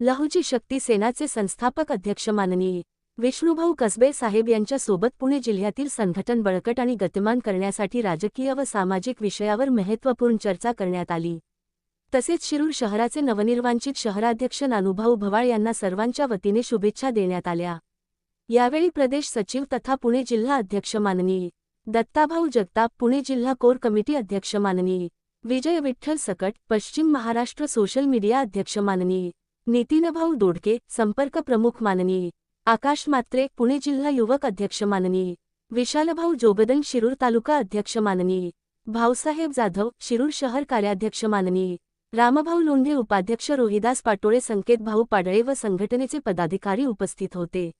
लहुजी शक्ती सेनाचे संस्थापक अध्यक्ष माननीय विष्णुभाऊ कसबे साहेब यांच्यासोबत पुणे जिल्ह्यातील संघटन बळकट आणि गतिमान करण्यासाठी राजकीय व सामाजिक विषयावर महत्त्वपूर्ण चर्चा करण्यात आली. तसेच शिरूर शहराचे नवनिर्वांचित शहराध्यक्ष नानुभाऊ भवाळ यांना सर्वांच्या वतीने शुभेच्छा देण्यात आल्या. यावेळी प्रदेश सचिव तथा पुणे जिल्हा अध्यक्ष माननीय दत्ताभाऊ जगताप पुणे जिल्हा कोर कमिटी अध्यक्ष माननीय विजय विठ्ठल सकट पश्चिम महाराष्ट्र सोशल मीडिया अध्यक्ष माननीय नितीनभाऊ दोडके संपर्क प्रमुख माननीय. आकाश मात्रे पुणे जिल्हा युवक अध्यक्ष माननीय. विशालभाऊ जोगदन शिरूर तालुका अध्यक्ष माननीय. भाऊसाहेब जाधव शिरूर शहर कार्याध्यक्ष माननीय. रामभाऊ लोंढे उपाध्यक्ष रोहिदास पाटोळे संकेत भाऊ पाडळे व संघटनेचे पदाधिकारी उपस्थित होते.